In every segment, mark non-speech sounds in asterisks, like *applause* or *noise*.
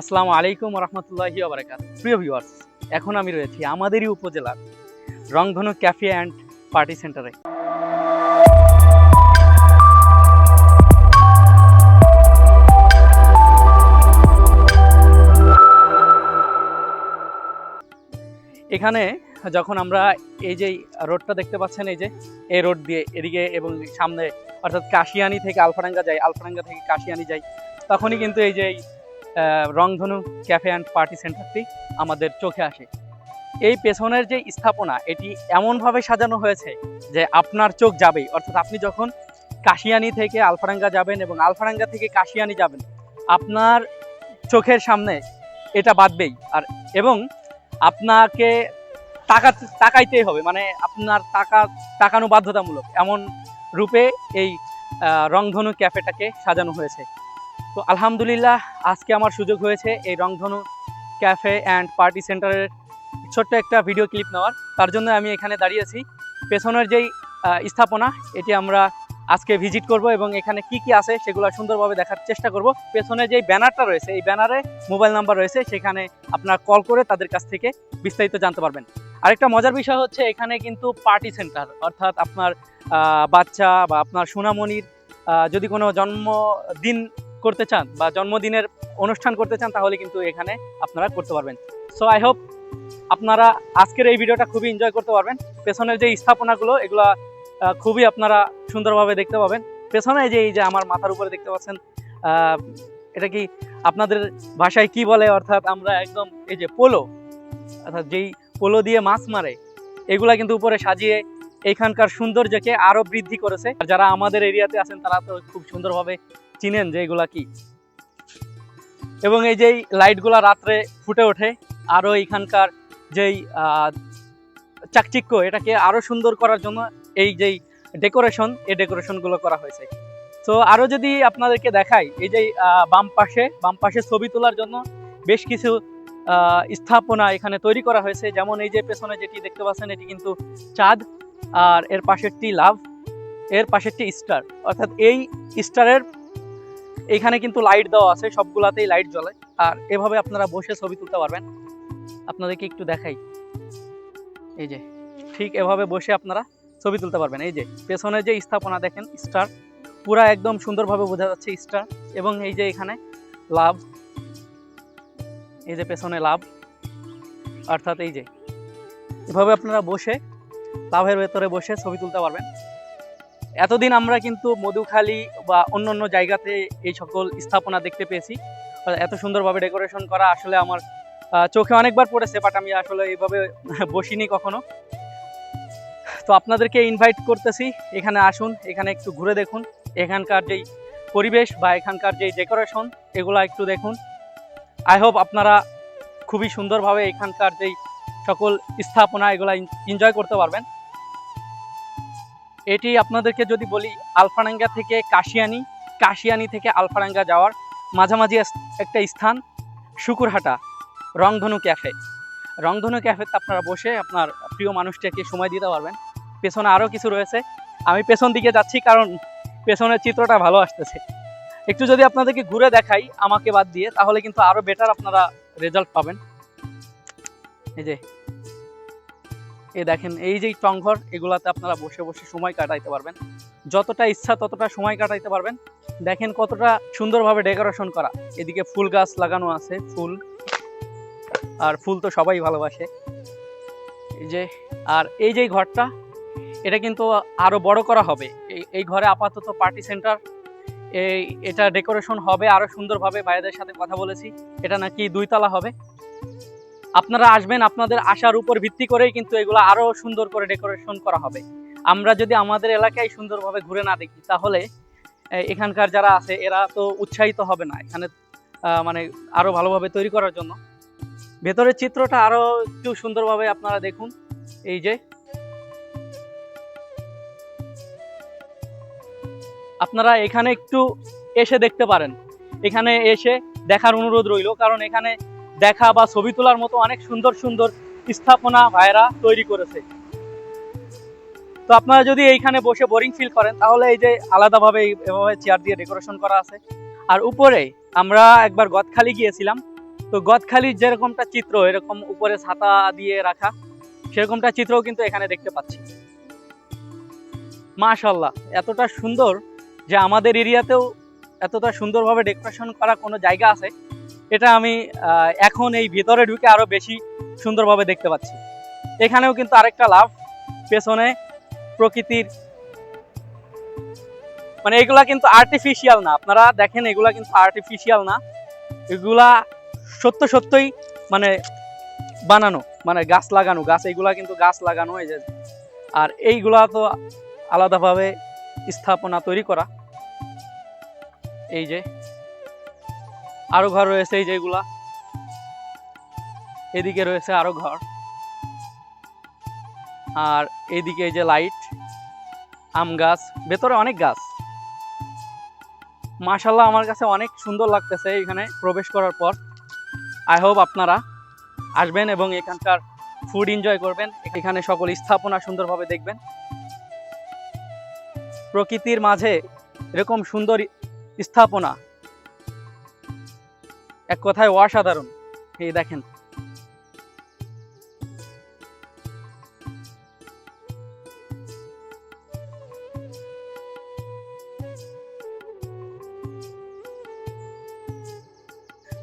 আসসালামু আলাইকুম রহমতুল্লাহি আবরাকাত প্রিয় ভিউয়ার্স এখন আমি রয়েছি আমাদেরই উপজেলার রংধনু ক্যাফে অ্যান্ড পার্টি সেন্টারে। এখানে যখন আমরা এই যে রোডটা দেখতে পাচ্ছেন, এই যে এই রোড দিয়ে এদিকে এবং সামনে অর্থাৎ কাশিয়ানি থেকে আলফারাঙ্গা যাই, আলফারাঙ্গা থেকে কাশিয়ানি যাই, তখনই কিন্তু এই যে রংধনু ক্যাফে অ্যান্ড পার্টি সেন্টারটি আমাদের চোখে আসে। এই পেছনের যে স্থাপনা, এটি এমনভাবে সাজানো হয়েছে যে আপনার চোখ যাবেই। অর্থাৎ আপনি যখন কাশিয়ানি থেকে আলফারাঙ্গা যাবেন এবং আলফারাঙ্গা থেকে কাশিয়ানি যাবেন, আপনার চোখের সামনে এটা বাদবেই আর এবং আপনাকে টাকা টাকাইতেই হবে। মানে আপনার টাকা টাকানো বাধ্যতামূলক। এমন রূপে এই রংধনু ক্যাফেটাকে সাজানো হয়েছে। তো আলহামদুলিল্লাহ, আজকে আমার সুযোগ হয়েছে এই রংধনু ক্যাফে অ্যান্ড পার্টি সেন্টারের ছোট্ট একটা ভিডিও ক্লিপ নেওয়ার। তার জন্য আমি এখানে দাঁড়িয়েছি পেছনের যেই স্থাপনা, এটি আমরা আজকে ভিজিট করব এবং এখানে কি কি আছে সেগুলো সুন্দরভাবে দেখার চেষ্টা করব। পেছনে যেই ব্যানারটা রয়েছে, এই ব্যানারে মোবাইল নাম্বার রয়েছে, সেখানে আপনার কল করে তাদের কাছ থেকে বিস্তারিত জানতে পারবেন। আরেকটা মজার বিষয় হচ্ছে এখানে কিন্তু পার্টি সেন্টার, অর্থাৎ আপনার বাচ্চা বা আপনার সোনামণির যদি কোনো জন্মদিন করতে চান বা জন্মদিনের অনুষ্ঠান করতে চান, তাহলে কিন্তু এখানে আপনারা করতে পারবেন। সো আই হোপ আপনারা আজকের এই ভিডিওটা খুবই এনজয় করতে পারবেন। পেছনের যে স্থাপনাগুলো, এগুলা খুবই আপনারা সুন্দরভাবে দেখতে পাবেন। পেছনে যে এই যে আমার মাথার উপরে দেখতে পাচ্ছেন এটা কি আপনাদের ভাষায় কি বলে? অর্থাৎ আমরা একদম এই যে পোলো, অর্থাৎ যেই পোলো দিয়ে মাছ মারে, এগুলা কিন্তু উপরে সাজিয়ে এইখানকার সৌন্দর্যকে আরও বৃদ্ধি করেছে। আর যারা আমাদের এরিয়াতে আছেন, তারা তো খুব সুন্দরভাবে চিনেন যে এগুলা কি? এবং এই যেই লাইটগুলা রাত্রে ফুটে ওঠে, আরও এখানকার যেই চাকচিক্য, এটাকে আরও সুন্দর করার জন্য এই যেই ডেকোরেশন, এই ডেকোরেশনগুলো করা হয়েছে। তো আরও যদি আপনাদেরকে দেখাই, এই যে বাম পাশে বাম পাশে ছবি তোলার জন্য বেশ কিছু স্থাপনা এখানে তৈরি করা হয়েছে। যেমন এই যে পেছনে যেটি দেখতে পাচ্ছেন, এটি কিন্তু চাঁদ, আর এর পাশেরটি লাভ, এর পাশেরটি স্টার। অর্থাৎ এই স্টারের এখানে কিন্তু লাইট দেওয়া আছে, সবগুলাতেই লাইট জ্বলে। আর এভাবে আপনারা বসে ছবি তুলতে পারবেন। আপনাদেরকে একটু দেখাই। এই যে, ঠিক এভাবে বসে আপনারা ছবি তুলতে পারবেন। এই যে, পেছনে যে স্থাপনা, দেখেন স্টার পুরা একদম সুন্দরভাবে বোঝা যাচ্ছে স্টার এবং এই যে এখানে লাভ। এই যে পেছনে লাভ। অর্থাৎ এই যে, এভাবে আপনারা বসে, লাভের ভেতরে বসে ছবি তুলতে পারবেন। এতদিন আমরা কিন্তু মধুখালী বা অন্য অন্য জায়গাতে এই সকল স্থাপনা দেখতে পেয়েছি। এত সুন্দরভাবে ডেকোরেশন করা আসলে আমার চোখে অনেকবার পড়েছে বাট আমি আসলে এইভাবে *laughs* বসিনি কখনো। তো আপনাদেরকে ইনভাইট করতেছি, এখানে আসুন, এখানে একটু ঘুরে দেখুন। এখানকার যেই পরিবেশ বা এখানকার যেই ডেকোরেশন এগুলো একটু দেখুন। আই হোপ আপনারা খুবই সুন্দরভাবে এখানকার যেই সকল স্থাপনা, এগুলা এনজয় করতে পারবেন। এটি আপনাদেরকে যদি বলি আলফারাঙ্গা থেকে কাশিয়ানি কাশিয়ানি থেকে আলফারাঙ্গা যাওয়ার মাঝামাঝি একটা স্থান, শুকুরহাটা, রংধনু ক্যাফে। রংধনু ক্যাফেতে আপনারা বসে আপনার প্রিয় মানুষটাকে সময় দিতে পারবেন। পেছনে আরও কিছু রয়েছে। আমি পেছন দিকে যাচ্ছি কারণ পেছনের চিত্রটা ভালো আসতেছে। একটু যদি আপনাদেরকে ঘুরে দেখাই আমাকে বাদ দিয়ে, তাহলে কিন্তু আরও বেটার আপনারা রেজাল্ট পাবেন। এই যে এই দেখেন, এই যে টংঘর, এগুলাতে আপনারা বসে বসে সময় কাটাইতে পারবেন। যতটা ইচ্ছা ততটা সময় কাটাইতে পারবেন। দেখেন কতটা সুন্দরভাবে ডেকোরেশন করা। এদিকে ফুল গাছ লাগানো আছে, ফুল। আর ফুল তো সবাই ভালোবাসে। এই যে, আর এই যে ঘরটা, এটা কিন্তু আরও বড় করা হবে। এই ঘরে আপাতত পার্টি সেন্টার। এই, এটা ডেকোরেশন হবে আরও সুন্দরভাবে। ভাইদের সাথে কথা বলেছি। এটা নাকি দুইতলা হবে। আপনারা আসবেন, আপনাদের আশার উপর ভিত্তি করেই কিন্তু এগুলো আরও সুন্দর করে ডেকোরেশন করা হবে। আমরা যদি আমাদের এলাকায় সুন্দরভাবে ঘুরে না দেখি, তাহলে এখানকার যারা আছে, এরা তো উৎসাহিত হবে না এখানে মানে আরও ভালোভাবে তৈরি করার জন্য। ভেতরের চিত্রটা আরও একটু সুন্দরভাবে আপনারা দেখুন। এই যে, আপনারা এখানে একটু এসে দেখতে পারেন। এখানে এসে দেখার অনুরোধ রইল, কারণ এখানে দেখা বা ছবি তোলার মতো অনেক সুন্দর সুন্দর স্থাপনা ভাইরা তৈরি করেছে। তো আপনারা যদি এইখানে বসে বোরিং ফিল করেন, তাহলে এই যে আলাদাভাবে এভাবে চেয়ার দিয়ে ডেকোরেশন করা আছে। আর উপরে আমরা একবার গদখালি গিয়েছিলাম। তো গদখালির যেরকমটা চিত্র, এরকম উপরে ছাতা দিয়ে রাখা, সেরকমটা চিত্রও কিন্তু এখানে দেখতে পাচ্ছি। মাশাল্লাহ এতটা সুন্দর যে আমাদের এরিয়াতেও এতটা সুন্দরভাবে ডেকোরেশন করা কোনো জায়গা আছে। এটা আমি এখন এই ভিতরে ঢুকে আরও বেশি সুন্দরভাবে দেখতে পাচ্ছি। এখানেও কিন্তু আরেকটা লাভ, পেছনে প্রকৃতির মানে এগুলা কিন্তু আর্টিফিশিয়াল না। আপনারা দেখেন এগুলা কিন্তু আর্টিফিশিয়াল না। এগুলা সত্য সত্যই মানে বানানো মানে গাছ লাগানো, গাছ এইগুলা কিন্তু গাছ লাগানো, এই যে, আর এইগুলা তো আলাদাভাবে স্থাপনা তৈরি করা। এই যে আরও ঘর রয়েছে এই যেগুলা এদিকে রয়েছে আরও ঘর। আর এইদিকে এই যে লাইট, আম গাছ, ভেতরে অনেক গাছ। মাশাল্লাহ আমার কাছে অনেক সুন্দর লাগতেছে এখানে প্রবেশ করার পর। আই হোপ আপনারা আসবেন এবং এখানকার ফুড এনজয় করবেন। এখানে সকল স্থাপনা সুন্দরভাবে দেখবেন। প্রকৃতির মাঝে এরকম সুন্দর স্থাপনা এক কথায় অসাধারণ। এই দেখেন।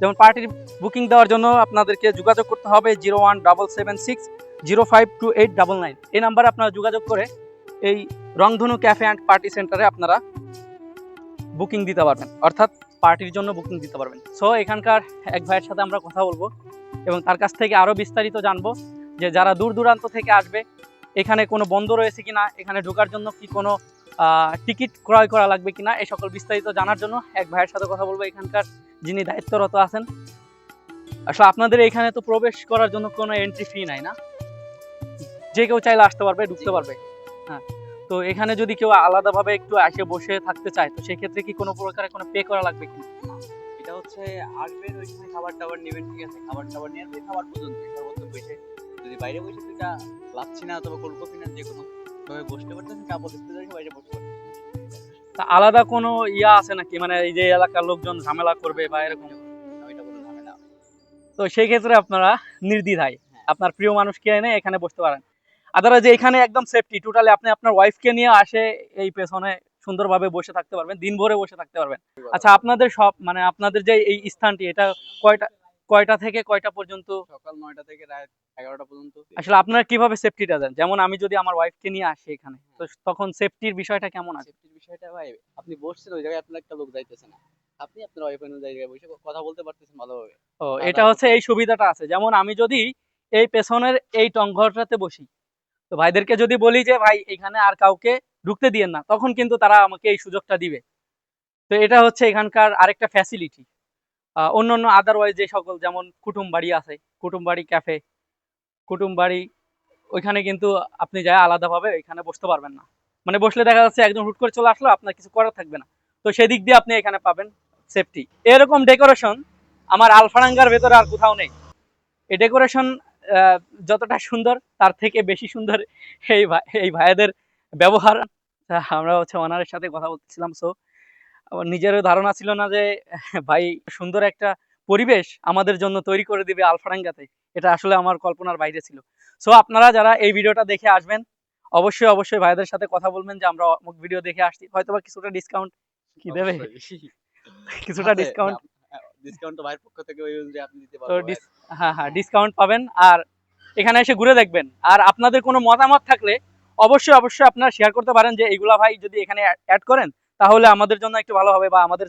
যেমন পার্টির বুকিং দেওয়ার জন্য আপনাদেরকে যোগাযোগ করতে হবে zero one double seven six, zero five two eight double nine. এই নাম্বারে আপনারা যোগাযোগ করে এই রংধনু ক্যাফে অ্যান্ড পার্টি সেন্টারে আপনারা বুকিং দিতে পারবেন। অর্থাৎ পার্টির জন্য বুকিং দিতে পারবেন। সো এখানকার এক ভাইয়ের সাথে আমরা কথা বলব এবং তার কাছ থেকে আরও বিস্তারিত জানব যে যারা দূর দূরান্ত থেকে আসবে, এখানে কোনো বন্ধ রয়েছে কিনা, এখানে ঢোকার জন্য কি কোনো টিকিট ক্রয় করা লাগবে কিনা এই সকল বিস্তারিত জানার জন্য এক ভাইয়ের সাথে কথা বলব এখানকার যিনি দায়িত্বরত আছেন। আসলে আপনাদের এখানে তো প্রবেশ করার জন্য কোনো এন্ট্রি ফি নাই না? যে কেউ চাইলে আসতে পারবে, ঢুকতে পারবে। হ্যাঁ। তো এখানে যদি কেউ আলাদাভাবে একটু এসে বসে থাকতে চায় তো সেক্ষেত্রে কি কোনো প্রকারে কোনো পে করা লাগবে কি এটা হচ্ছে আসবেন ওইখানে খাবার টাবার নেবেন ঠিক আছে? খাবার টাবার নিয়ে ওই খাবার পর্যন্ত সর্বোচ্চ বসে। যদি বাইরে বসে দুইটা লাচ্ছি না কোল্ড কফি না যে কোনো তবে বসতে পারতেন কাপড় দেখতে যাই বাইরে বসতে পারতেন তা আলাদা কোনো ইয়া আছে নাকি? মানে এই যে এলাকার লোকজন ঝামেলা করবে বা এরকম? তো সেই ক্ষেত্রে আপনারা নির্দ্বিধায় আপনার প্রিয় মানুষকে এনে এখানে বসতে পারেন। আদারা যে এখানে একদম সেফটি টোটালি আপনি আপনার ওয়াইফকে নিয়ে আসে এই পেছনে সুন্দরভাবে বসে থাকতে পারবেন দিন ভরে বসে থাকতে পারবেন। আচ্ছা আপনাদের সব মানে আপনাদের যে এই স্থানটি এটা কয়টা কয়টা থেকে কয়টা পর্যন্ত? সকাল নয়টা থেকে রাত এগারোটা পর্যন্ত। আসলে আপনারা কীভাবে সেফটিটা দেন? যেমন আমি যদি আমার ওয়াইফকে নিয়ে আসি এখানে তো তখন সেফটির বিষয়টা কেমন আছে? সেফটির বিষয়টা ভাই আপনি বসছেন ওই জায়গায় আপনার একটা লোক যাইতেছে না। আপনি আপনার ওয়াইফ অন্য জায়গায় বসে কথা বলতে পারতেছেন ভালোভাবে। ও এটা হচ্ছে এই সুবিধাটা আছে। যেমন আমি যদি এই পেছনের এই টংঘরটাতে বসি তো ভাইদেরকে যদি বলি যে, ভাই, এখানে আর কাউকে ঢুকতে দিয়েন না, তখন কিন্তু তারা আমাকে এই সুযোগটা দিবে। তো এটা হচ্ছে এখানকার আরেকটা ফ্যাসিলিটি অন্য অন্য আদারওয়াইজ যে সকল যেমন কুটুম বাড়ি আছে কুটুম বাড়ি ক্যাফে কুটুম বাড়ি ওইখানে কিন্তু আপনি যায় আলাদাভাবে এখানে বসতে পারবেন না। মানে বসলে দেখা যাচ্ছে একদম হুট করে চলে আসলো, আপনার কিছু করার থাকবে না। তো সেদিক দিয়ে আপনি এখানে পাবেন সেফটি এরকম ডেকোরেশন আমার আলফারাঙ্গার ভেতরে আর কোথাও নেই। এই ডেকোরেশন যতটা সুন্দর তার থেকে বেশি সুন্দর এই এই ভাইয়াদের ব্যবহার। আমরা হচ্ছে ওনারের সাথে কথা বলতেছিলাম সো আমার নিজেরও ধারণা ছিল না যে ভাই সুন্দর একটা পরিবেশ আমাদের জন্য তৈরি করে দিবে আলফারাঙ্গাতে এটা আসলে আমার কল্পনার বাইরে ছিল। সো আপনারা যারা এই ভিডিওটা দেখে আসবেন অবশ্যই অবশ্যই ভাইদের সাথে কথা বলবেন যে আমরা অমুক ভিডিও দেখে আসছি। হয়তো বা কিছুটা ডিসকাউন্ট কি দেবে? কিছুটা ডিসকাউন্ট ডিসকাউন্ট তো ভাইয়ের পক্ষ থেকে ওই অনুযায়ী আপনি দিতে পারবেন হ্যাঁ হ্যাঁ ডিসকাউন্ট পাবেন। আর এখানে এসে ঘুরে দেখবেন। আর আপনাদের কোনো মতামত থাকলে অবশ্যই অবশ্যই আপনারা শেয়ার করতে পারেন যে এইগুলা ভাই যদি এখানে অ্যাড করেন তাহলে আমাদের জন্য একটু ভালো হবে বা আমাদের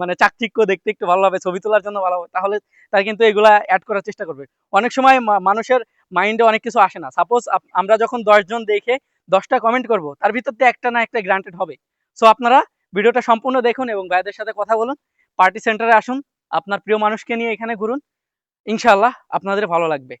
মানে চাকচিক্য দেখতে একটু ভালো হবে ছবি তোলার জন্য ভালো হবে তাহলে তারা কিন্তু এগুলা অ্যাড করার চেষ্টা করবে। অনেক সময় মানুষের মাইন্ডে অনেক কিছু আসে না। সাপোজ আমরা যখন দশজন দেখে দশটা কমেন্ট করব তার ভিতর একটা না একটা গ্রান্টেড হবে। সো আপনারা ভিডিওটা সম্পূর্ণ দেখুন এবং ভাইদের সাথে কথা বলুন। পার্টি সেন্টারে আসুন আপনার প্রিয় মানুষকে নিয়ে এখানে ঘুরুন। ইনশাল্লাহ আপনাদের ভালো লাগবে।